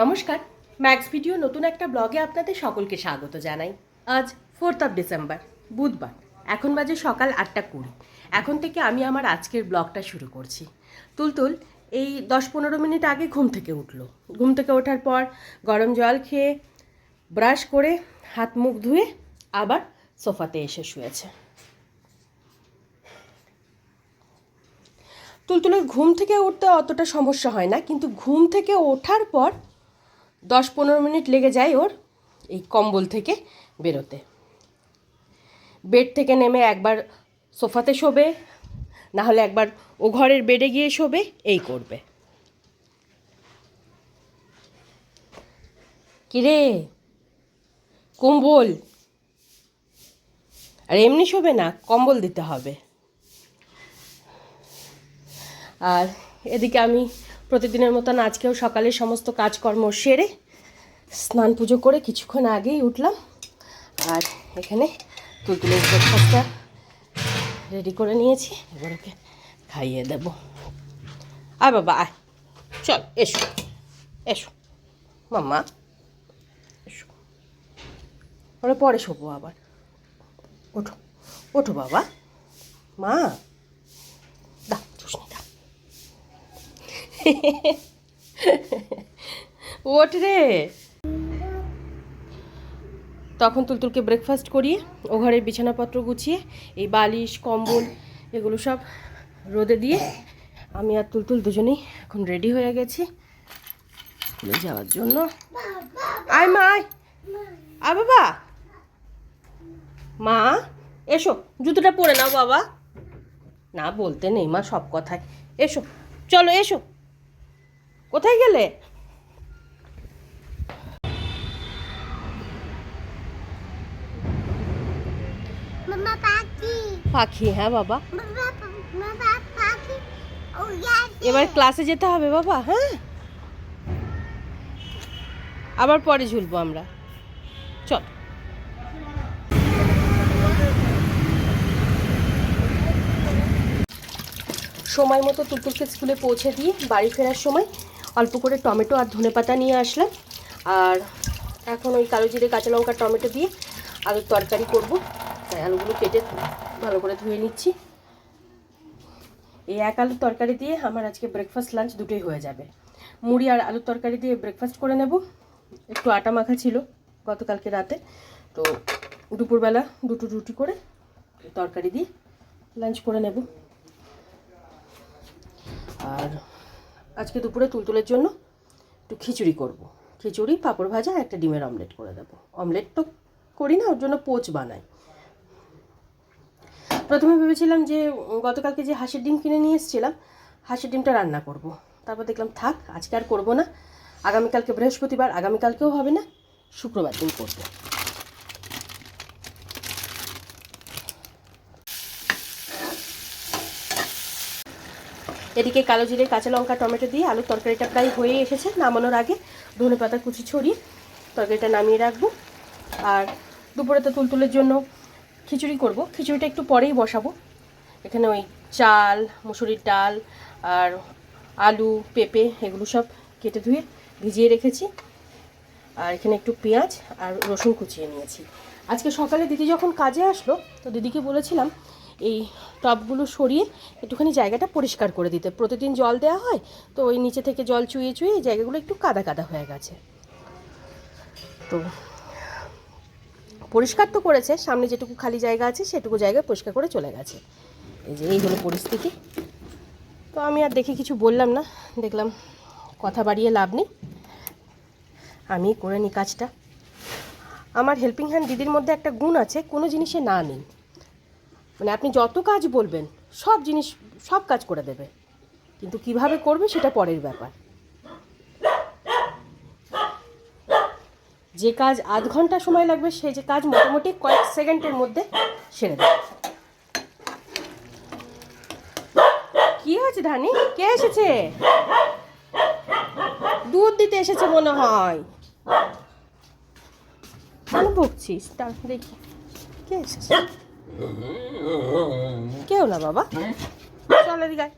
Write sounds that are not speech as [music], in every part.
নমস্কার। Max video নতুন একটা ব্লগে আপনাদের সকলকে স্বাগত জানাই। আজ ফোর্থ অফ ডিসেম্বর বুধবার। এখন বাজে সকাল আটটা কুড়ি। এখন থেকে আমি আমার আজকের ব্লগটা শুরু করছি। তুলতুল, এই দশ পনেরো মিনিট আগে ঘুম থেকে উঠল। ঘুম থেকে ওঠার পর গরম জল খেয়ে ব্রাশ করে হাত মুখ ধুয়ে আবার সোফাতে এসে শুয়েছে। তুলতুলের ঘুম থেকে উঠতে অতটা সমস্যা হয় না, কিন্তু ঘুম থেকে ওঠার পর দশ পনেরো মিনিট লেগে যায় ওর এই কম্বল থেকে বেরোতে। বেড থেকে নেমে একবার সোফাতে শোবে না হলে একবার ও ঘরের বেডে গিয়ে শোবে, এই করবে। কিরে? কম্বল? আর এমনি শোবে না, কম্বল দিতে হবে। আর এদিকে আমি প্রতিদিনের মতন আজকেও সকালে সমস্ত কাজকর্ম সেরে স্নান পুজো করে কিছুক্ষণ আগেই উঠলাম। আর এখানে তুলতুলের ব্রেকফাস্টটা রেডি করে নিয়েছি। এবার ওকে খাইয়ে দেবো। আয় বাবা, আয়। চল, এসো এসো। মাম্মা, এসো। ওরা পরে শোবো আবার। ওঠো ওঠো বাবা। মা দা চুষনি দা [laughs] ওঠ রে। তখন তুলতুলকে ব্রেকফাস্ট করিয়ে, ও ঘরের বিছানাপত্র গুছিয়ে, এই বালিশ, কম্বল, এগুলো সব রোদে দিয়ে আমি আর তুলতুল দুজনেই এখন রেডি হয়ে গেছি স্কুলে যাওয়ার জন্য। আয় মা, আয়। আয় বাবা। মা, এসো, জুতোটা পরে নাও বাবা। না বলতে নেই মা, সব কথায়। এসো, চলো, এসো। কোথায় গেলে? পাখি। হ্যাঁ বাবা. এবার ক্লাসে যেতে হবে বাবা হ্যাঁ? আবার পরে ঝুলবো আমরা। চল। সময় মতো তুলতুলকে স্কুলে পৌঁছে দিয়ে বাড়ি ফেরার সময় অল্প করে টমেটো আর ধনেপাতা নিয়ে আসলাম। আর এখন ওই কালো জিরে কাঁচা লঙ্কা, টমেটো দিয়ে আলুর তরকারি করব। তাই আলুগুলো কেটে ভালো করে ধুয়ে নিচ্ছি। এই এক আলুর তরকারি দিয়ে আমার আজকে ব্রেকফাস্ট লাঞ্চ দুটোই হয়ে যাবে। মুড়ি আর আলুর তরকারি দিয়ে ব্রেকফাস্ট করে নেব। একটু আটা মাখা ছিল গতকালকে রাতে। তো দুপুরবেলা দুটো রুটি করে তরকারি দিয়ে লাঞ্চ করে নেব। আর আজকে দুপুরে তুলতুলের জন্য একটু খিচুড়ি করব। খিচুড়ি, পাঁপড় ভাজা একটা ডিমের অমলেট করে দেবো। অমলেট তো করি না, ওর জন্য পোচ বানাই। প্রথমে ভেবেছিলাম যে গতকালকে যে হাঁসের ডিম কিনে নিয়ে এসেছিলাম, হাঁসের ডিমটা রান্না করব। তারপর দেখলাম, থাক, আজকে আর করব না। আগামীকালকে বৃহস্পতিবার, আগামীকালকেও হবে না, শুক্রবার দিন করব। এদিকে কালো জিরে, কাঁচা লঙ্কা, টমেটো দিয়ে আলুর তরকারিটা প্রায় হয়ে এসেছে, নামানোর আগে ধনে পাতা, কুচি ছড়িয়ে তরকারিটা নামিয়ে রাখব। আর দুপুরে তো তুলতুলের জন্য খিচুড়ি করব। খিচুড়িটা একটু পরেই বসাবো। এখানে ওই চাল, মুসুরির ডাল আর আলু, পেঁপে এগুলো সব কেটে ধুয়ে ভিজিয়ে রেখেছি। আর এখানে একটু পেঁয়াজ আর রসুন কুচিয়ে নিয়েছি। আজকে সকালে দিদি যখন কাজে আসলো, তো দিদিকে বলেছিলাম এই টবগুলো সরিয়ে একটুখানি জায়গাটা পরিষ্কার করে দিতে। প্রতিদিন জল দেওয়া হয়, তো ওই নিচে থেকে জল চুইয়ে চুইয়ে এই জায়গাগুলো একটু কাদা কাদা হয়ে গেছে। তো পরিষ্কার তো করেছে, সামনে যেটুকু খালি জায়গা আছে সেটুকু জায়গায় পরিষ্কার করে চলে গেছে। এই যে, এই হলো পরিস্থিতি। তো আমি আর দেখে কিছু বললাম না, দেখলাম কথা বাড়িয়ে লাভ নেই। আমি করে নিই কাজটা। আমার হেল্পিং হ্যান্ড দিদির মধ্যে একটা গুণ আছে, কোনো জিনিসে না নেই। মানে আপনি যত কাজ বলবেন, সব জিনিস, সব কাজ করে দেবে। কিন্তু কীভাবে করবে সেটা পরের ব্যাপার। যে কাজ আধ ঘণ্টা সময় লাগবে, সে যে কাজ মোটামুটি কয়েক সেকেন্ডের মধ্যে সেরে দেবে। কি হয়েছে ধানি? কে এসেছে? দুধ দিতে এসেছে মনে হয়। কেন ভুগছিস? তার দেখি। কে এসেছিস হ্যাঁ। কেউ না বাবা? চলে দিকায়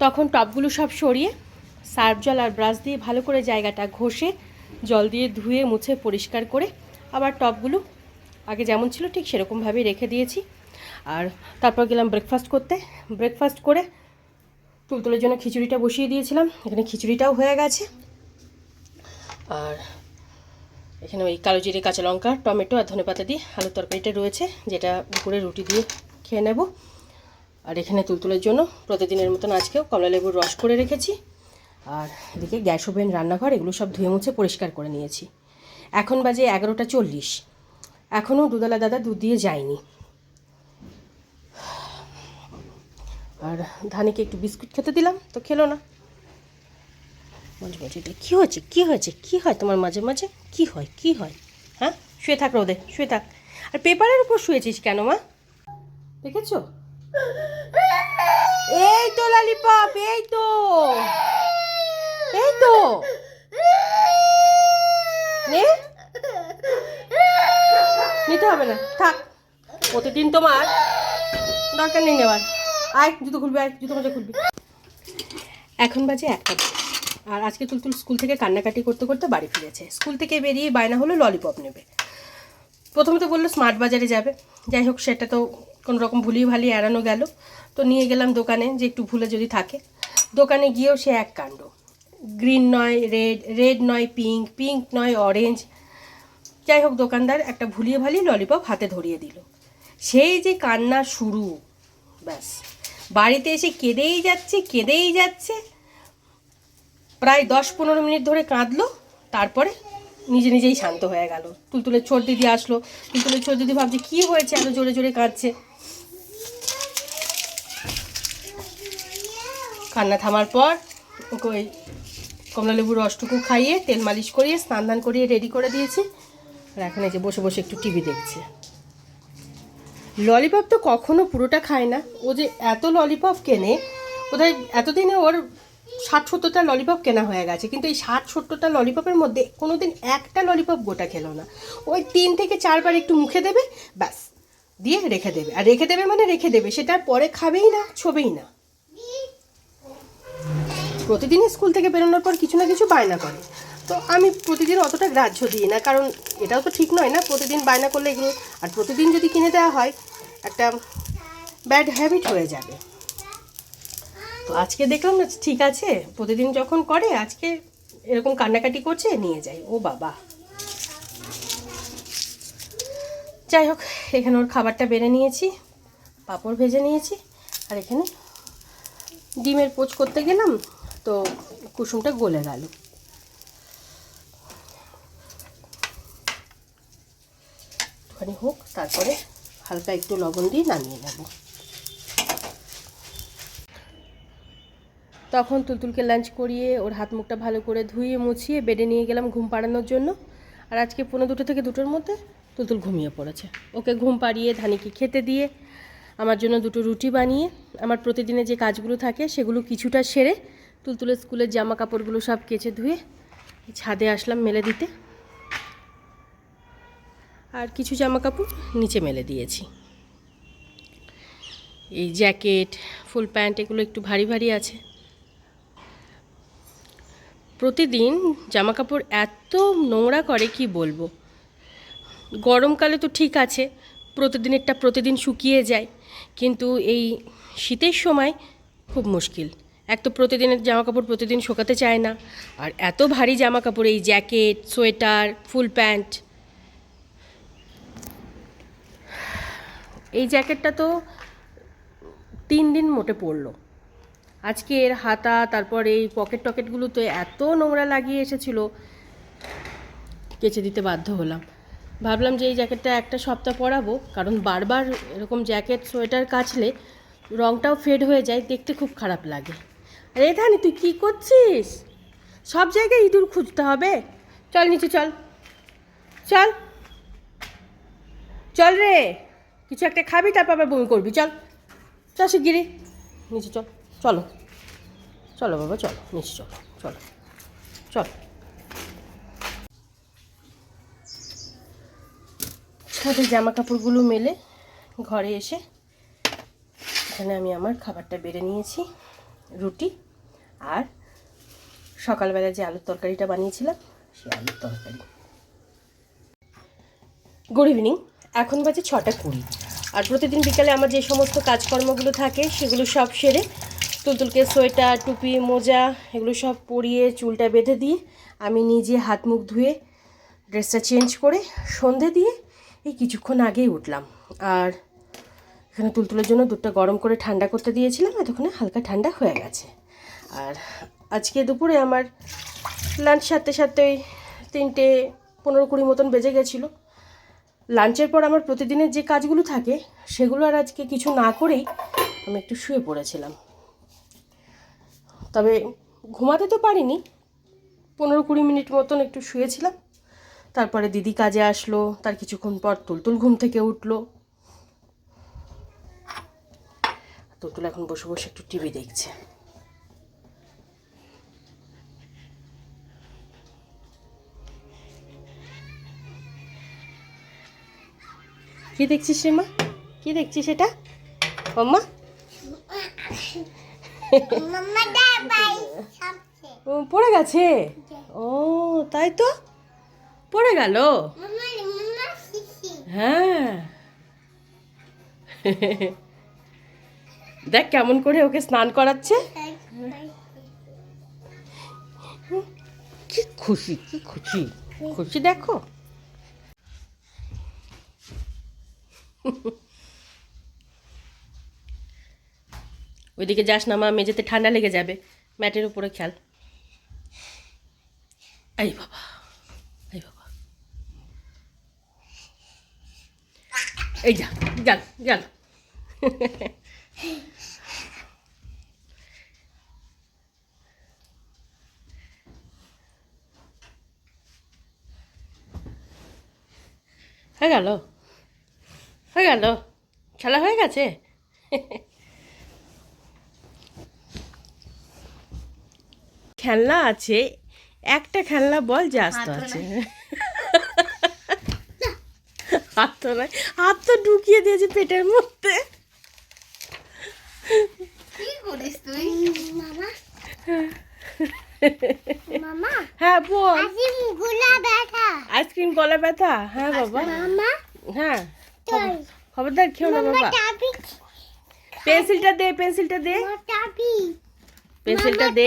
তখন টপগুলো সব সরিয়ে সার্ফ জল আর ব্রাশ দিয়ে ভালো করে জায়গাটা ঘষে জল দিয়ে ধুয়ে, মুছে, পরিষ্কার করে আবার টপগুলো আগে যেমন ছিল ঠিক সেরকমভাবেই রেখে দিয়েছি। আর তারপর গেলাম ব্রেকফাস্ট করতে। ব্রেকফাস্ট করে তুলতুলের জন্য খিচুড়িটা বসিয়ে দিয়েছিলাম। এখানে খিচুড়িটাও হয়ে গেছে। আর এখানে ওই কালো জিরে, কাঁচা লঙ্কা, টমেটো আর ধনেপাতা দিয়ে আলুর তরকারিটা রয়েছে, যেটা দুপুরে রুটি দিয়ে খেয়ে নেব। আর এখানে তুলতুলের জন্য প্রতিদিনের মতন আজকেও কমলা লেবুর রস করে রেখেছি। আর এদিকে গ্যাস ওভেন, রান্নাঘর, এগুলো সব ধুয়ে মুছে পরিষ্কার করে নিয়েছি। এখন বাজে এগারোটা চল্লিশ। এখনও দুধালা দাদা দুধ দিয়ে যায়নি। আর ধানিকে একটু বিস্কুট খেতে দিলাম, তো খেলো না। মাঝে মাঝে এটা কী হয়েছে? কী হয়েছে? কী হয় তোমার মাঝে মাঝে? কী হয়? কী হয়? হ্যাঁ? শুয়ে থাক রোদে, শুয়ে থাক। আর পেপারের উপর শুয়েছিস কেন, মা? দেখেছ? এই তো লালিপপ, এই তো। এই তো নে। নিতে হবে না, থাক। প্রতিদিন তোমার দরকার নেই নেওয়ার। আয়, জুতো খুলবি, আয়, জুতো মোজা খুলবি। এখন বাজে একটা আর আজকে তুলতুল স্কুল থেকে কান্নাকাটি করতে করতে বাড়ি ফিরেছে। স্কুল থেকে বেরিয়ে বায়না হলো ললিপপ নেবে। প্রথমে তো বলল স্মার্ট বাজারে যাবে। যাই হোক, সেটা তো কোনো রকম ভুলিয়ে ভালিয়ে এড়ানো গেল। তো নিয়ে গেলাম দোকানে যে একটু ভুলে যদি থাকে। দোকানে গিয়েও সে এক কাণ্ড। গ্রিন নয়, রেড রেড নয়, পিঙ্ক পিঙ্ক নয়, অরেঞ্জ। যাই হোক, দোকানদার একটা ভুলিয়ে ভালিয়ে ললিপপ হাতে ধরিয়ে দিল। সেই যে কান্না শুরু, ব্যাস। বাড়িতে এসে কেঁদেই যাচ্ছে কেঁদেই যাচ্ছে। প্রায় দশ পনেরো মিনিট ধরে কাঁদলো, তারপরে নিজে নিজেই শান্ত হয়ে গেল। তুলতুলের ছোট দিদি আসলো। তুলতুলের ছোট দিদি ভাবছে, কী হয়েছে? এত জোরে জোরে কাঁদছে। কান্না থামার পর ওকে ওই কমলালেবুর রসটুকু খাইয়ে তেল মালিশ করিয়ে, স্নান দান করিয়ে রেডি করে দিয়েছি। আর এখন এই যে বসে বসে একটু টিভি দেখছে। ললিপপ তো কখনো পুরোটা খায় না। ও যে এত ললিপপ কেনে, বোধহয় এতদিনে ওর ষাট সত্তরটা ললিপপ কেনা হয়ে গেছে। কিন্তু এই ষাট সত্তরটা ললিপপের মধ্যে কোনো দিন একটা ললিপপ গোটা খেলো না। ওই তিন থেকে চারবার একটু মুখে দেবে, ব্যাস, দিয়ে রেখে দেবে। আর রেখে দেবে মানে রেখে দেবে, সেটা পরে খাবেই না, ছবেই না। প্রতিদিনই স্কুল থেকে বেরোনোর পর কিছু না কিছু বায়না করে। তো আমি প্রতিদিন অতটা গ্রাহ্য দিই না, কারণ এটাও তো ঠিক নয় না, প্রতিদিন বায়না করলে এগুলো, আর প্রতিদিন যদি কিনে দেওয়া হয়, একটা ব্যাড হ্যাবিট হয়ে যাবে। তো আজকে দেখলাম না, ঠিক আছে, প্রতিদিন যখন করে, আজকে এরকম কান্নাকাটি করছে, নিয়ে যাই। ও বাবা। যাই হোক, এখানে ওর খাবারটা বেড়ে নিয়েছি, পাঁপড় ভেজে নিয়েছি, আর এখানে ডিমের পোচ করতে গেলাম। তো কুসুমটা গলে গেল। একটুখানি হোক, তারপরে হালকা একটু লবণ দিয়ে নামিয়ে নেব। তখন তুলতুলকে লাঞ্চ করিয়ে ওর হাত মুখটা ভালো করে ধুয়ে মুছিয়ে বেডে নিয়ে গেলাম ঘুম পাড়ানোর জন্য। আর আজকে পনেরো দুটো থেকে দুটোর মধ্যে তুলতুল ঘুমিয়ে পড়েছে। ওকে ঘুম পাড়িয়ে ধানিকে খেতে দিয়ে আমার জন্য দুটো রুটি বানিয়ে, আমার প্রতিদিনের যে কাজগুলো থাকে সেগুলো কিছুটা সেরে তুলতুলের স্কুলের জামা কাপড়গুলো সব কেচে ধুয়ে ছাদে আসলাম মেলে দিতে। আর কিছু জামা কাপড় নিচে মেলে দিয়েছি। এই জ্যাকেট, ফুল প্যান্ট, এগুলো একটু ভারী ভারী আছে। প্রতিদিন জামা কাপড় এত নোংরা করে, কি বলব? গরমকালে তো ঠিক আছে, প্রতিদিনেরটা প্রতিদিন শুকিয়ে যায়, কিন্তু এই শীতের সময় খুব মুশকিল। এক তো প্রতিদিনের জামা কাপড় প্রতিদিন শোকাতে চায় না। আর এত ভারী জামা কাপড় এই জ্যাকেট, সোয়েটার, ফুল প্যান্ট। এই জ্যাকেটটা তো তিন দিন মোটে পড়ল আজকে এর হাতা, তারপর এই পকেট টকেটগুলো তো এত নোংরা লাগিয়ে এসেছিল, কেচে দিতে বাধ্য হলাম। ভাবলাম যে এই জ্যাকেটটা একটা সপ্তাহ পরাবো, কারণ বারবার এরকম জ্যাকেট, সোয়েটার কাচলে রঙটাও ফেড হয়ে যায়, দেখতে খুব খারাপ লাগে। আরে ধানি তুই কী করছিস? সব জায়গায় ইঁদুর খুঁজতে হবে। চল নিচে চল। চল। চল রে। কিছু একটা খাবি, তারপর আবার বমি করবি। চল। চল শিগগিরি নিচে চল। চলো। চলো বাবা, চলো। নিচে চলো। চলো। চলো। ছাদের জামা কাপড়গুলো মেলে ঘরে এসে এখানে আমি আমার খাবারটা বেড়ে নিয়েছি। রুটি আর সকালবেলা যে আলুর তরকারিটা বানিয়েছিলাম সে আলুর তরকারি। গুড ইভিনিং এখন বাজে ছটা কুড়ি। আর প্রতিদিন বিকালে আমার যে সমস্ত কাজকর্মগুলো থাকে সেগুলো সব সেরে তুলতুলকে সোয়েটার টুপি মোজা এগুলো সব পরিয়ে চুলটা বেঁধে দিয়ে আমি নিজে হাত মুখ ধুয়ে ড্রেসটা চেঞ্জ করে সন্ধে দিয়ে এই কিছুক্ষণ আগেই উঠলাম। আর এখানে তুলতুলের জন্য দুধটা গরম করে ঠান্ডা করতে দিয়েছিলাম এতক্ষণে হালকা ঠান্ডা হয়ে গেছে। আর আজকে দুপুরে আমার লাঞ্চ সারতে সারতে ওই তিনটে পনেরো কুড়ি মতন বেজে গেছিল। লাঞ্চের পর আমার প্রতিদিনের যে কাজগুলো থাকে, সেগুলো আর আজকে কিছু না করেই আমি একটু শুয়ে পড়েছিলাম। তবে ঘুমাতে তো পারিনি, পনেরো কুড়ি মিনিট মতন একটু শুয়েছিলাম। তারপরে দিদি কাজে আসলো, তার কিছুক্ষণ পর তুলতুল ঘুম থেকে উঠল। তুলতুল এখন বসে বসে একটু টিভি দেখছে। কি দেখছিস রে মা? কি দেখছিস এটা? মাম্মা পড়ে গেছে? ও, তাই তো? পড়ে গেল? হ্যাঁ। [laughs] দেখ কেমন করে ওকে স্নান করাচ্ছে। কি খুশি কি খুশি খুশি দেখো। ওইদিকে যাস না মা, মেঝেতে ঠান্ডা লেগে যাবে। ম্যাটের উপরে খেয়াল। এই বাবা এই বাবা। এই যা, গেল গেল। [laughs] হয়ে গেল। হয়ে গেল। খেলা হয়ে গেছে? খেলনা আছে একটা খেলনা বল যে আস্ত আছে। হাত তো নয় হাত তো ঢুকিয়ে দিয়েছে পেটের মধ্যে। কি করিস তুই? মামা। [laughs] মামা। হ্যাঁ বল। আজি মুগুলা ব্যথা। আইসক্রিম গলা ব্যথা? হ্যাঁ বাবা। মামা। হ্যাঁ খবরদার খেও না বাবা? পেন্সিলটা দে পেন্সিলটা দে। টাপি পেন্সিলটা দে।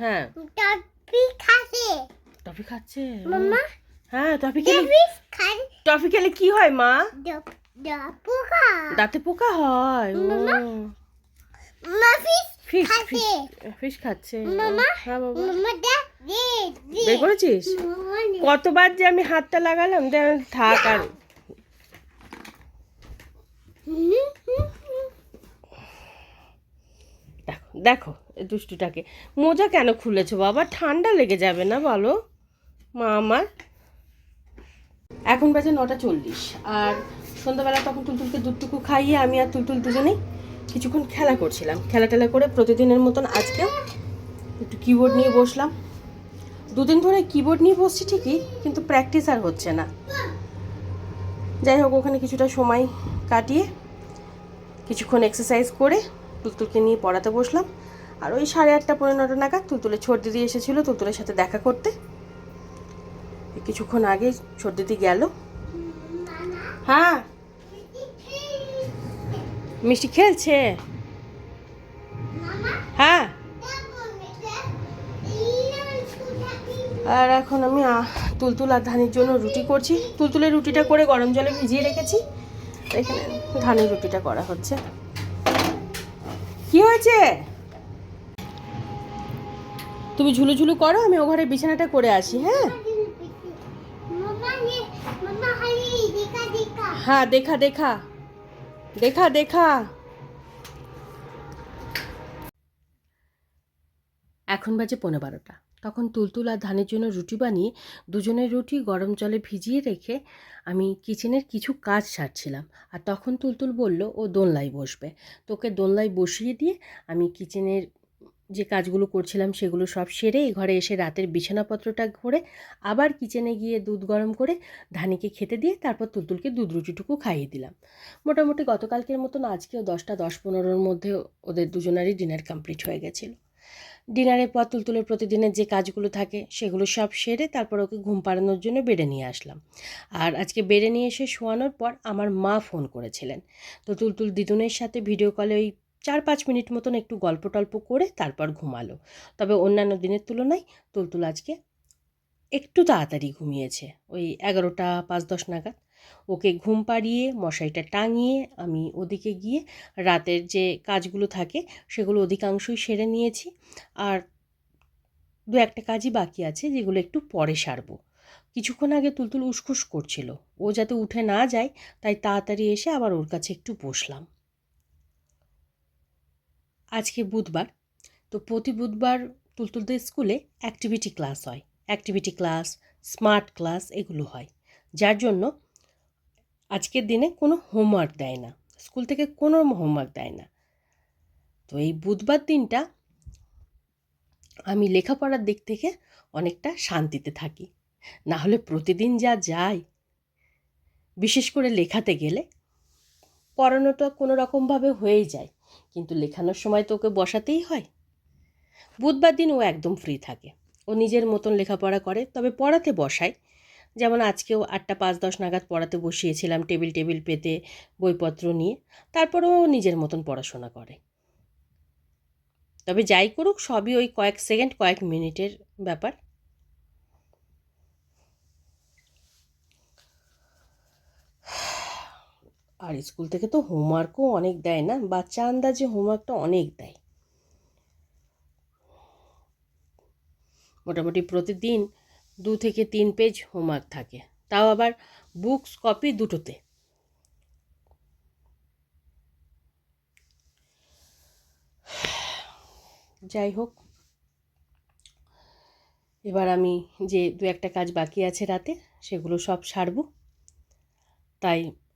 হ্যাঁ। টাপি খাসে টফি খাচ্ছে? মামা। হ্যাঁ টফি খেলে টাপি খেলে কি হয় মা? দাঁতে পোকা। হয় মামা, ফিশ ফিশ ফিশ খাচ্ছে। মামা, হ্যাঁ মামা বের করেছিস? কতবার যে আমি হাতটা লাগালাম দে থাক আর। দেখো দুষ্টুটাকে। মোজা কেন খুলেছো বাবা? ঠান্ডা লেগে যাবে না বলো? মা আমার। এখন বাজে নটা চল্লিশ আর সন্ধ্যাবেলা তখন টুলটুলকে দুধটুকু খাইয়ে আমি আর টুলটুল দুজনেই কিছুক্ষণ খেলা করছিলাম। খেলা টেলা করে প্রতিদিনের মতন আজকেও একটু কিবোর্ড নিয়ে বসলাম। দুদিন ধরে কিবোর্ড নিয়ে বসছি ঠিকই, কিন্তু প্র্যাকটিস আর হচ্ছে না। যাই হোক, ওখানে কিছুটা সময় কাটিয়ে কিছুক্ষণ এক্সারসাইজ করে তুলতুলকে নিয়ে পড়াতে বসলাম। আর ওই সাড়ে আটটা পনেরো নটা নাগাদ তুলতুলে ছোট দিদি এসেছিল তুলতুলের সাথে দেখা করতে। কিছুক্ষণ আগে ছোট দিদি গেল। হ্যাঁ মিষ্টি খেলছে? হ্যাঁ। আর এখন আমি তুলতুল আর ধানের জন্য রুটি করছি। তুলতুলের রুটিটা করে গরম জলে ভিজিয়ে রেখেছি। এখানে ধানের রুটিটা করা হচ্ছে। কি হয়েছে? তুমি ঝুলু ঝুলু করো আমি ও ঘরে বিছানাটা করে আসি হ্যাঁ? হ্যাঁ দেখা দেখা। দেখা দেখা এখন বাজে পনেরো বারোটা। তখন তুলতুল আর ধানের জন্য রুটি বানিয়ে দুজনের রুটি গরম জলে ভিজিয়ে রেখে আমি কিচেনের কিছু কাজ সারছিলাম। আর তখন তুলতুল বলল, ও দোনলাই বসবে। তোকে দোনলাই বসিয়ে দিয়ে আমি কিচেনের যে কাজগুলো করছিলাম সেগুলো সব সেরে এই ঘরে এসে রাতের বিছানাপত্রটা ঘরে আবার কিচেনে গিয়ে দুধ গরম করে ধানিকে খেতে দিয়ে তারপর তুলতুলকে দুধ রুটিটুকু খাইয়ে দিলাম। মোটামুটি গতকালকের মতন আজকেও দশটা, দশ পনেরোর মধ্যে ওদের দুজনারই ডিনার কমপ্লিট হয়ে গেছিল। ডিনারের পর তুলতুলের প্রতিদিনের যে কাজগুলো থাকে সেগুলো সব সেরে তারপর ওকে ঘুম পাড়ানোর জন্য বেডে নিয়ে আসলাম। আর আজকে বেডে নিয়ে এসে শোয়ানোর পর আমার মা ফোন করেছিলেন। তো তুলতুল দিদুনের সাথে ভিডিও কলে ওই চার পাঁচ মিনিট মতন একটু গল্প টল্প করে তারপর ঘুমালো। তবে অন্যান্য দিনের তুলনায় তুলতুল আজকে একটু তাড়াতাড়ি ঘুমিয়েছে। ওই এগারোটা পাঁচ দশ নাগাদ। ওকে ঘুম পাড়িয়ে, মশারিটা টাঙিয়ে আমি ওদিকে গিয়ে রাতের যে কাজগুলো থাকে সেগুলো অধিকাংশই সেরে নিয়েছি। আর দু একটা কাজই বাকি আছে যেগুলো একটু পরে সারবো। কিছুক্ষণ আগে তুলতুল উসখুস করছিল। ও যাতে উঠে না যায়, তাই তাড়াতাড়ি এসে আবার ওর কাছে একটু বসলাম। আজকে বুধবার। তো প্রতি বুধবার তুলতুলদের স্কুলে অ্যাক্টিভিটি ক্লাস হয়। অ্যাক্টিভিটি ক্লাস স্মার্ট ক্লাস এগুলো হয়। যার জন্য আজকের দিনে কোনো হোমওয়ার্ক দেয় না। স্কুল থেকে কোনো হোমওয়ার্ক দেয় না। তো এই বুধবার দিনটা আমি লেখাপড়ার দিক থেকে অনেকটা শান্তিতে থাকি। না হলে প্রতিদিন যা যায়, বিশেষ করে লেখাতে গেলে, পড়ানোটা কোনো রকমভাবে হয়েই যায়। কিন্তু লেখানোর সময় তো ওকে বসাতেই হয়। বুধবার দিন ও একদম ফ্রি থাকে। ও নিজের মতন লেখাপড়া করে, তবে পড়াতে বসায়। যেমন আজকেও আটটা পাঁচ দশ নাগাদ পড়াতে বসিয়েছিলাম টেবিল টেবিল পেতে বইপত্র নিয়ে। তারপরেও ও নিজের মতন পড়াশোনা করে। তবে যাই করুক, সবই ওই কয়েক সেকেন্ড, কয়েক মিনিটের ব্যাপার। আর স্কুল থেকে তো হোমওয়ার্কও অনেক দেয় না, বাচ্চা আন্দাজে হোমওয়ার্কটা অনেক দেয়। মোটামুটি প্রতিদিন দু থেকে তিন পেজ হোমওয়ার্ক থাকে, তাও আবার বুকস কপি দুটোতে। যাই হোক, এবার আমি যে দু একটা কাজ বাকি আছে রাতে, সেগুলো সব সারবো। তাই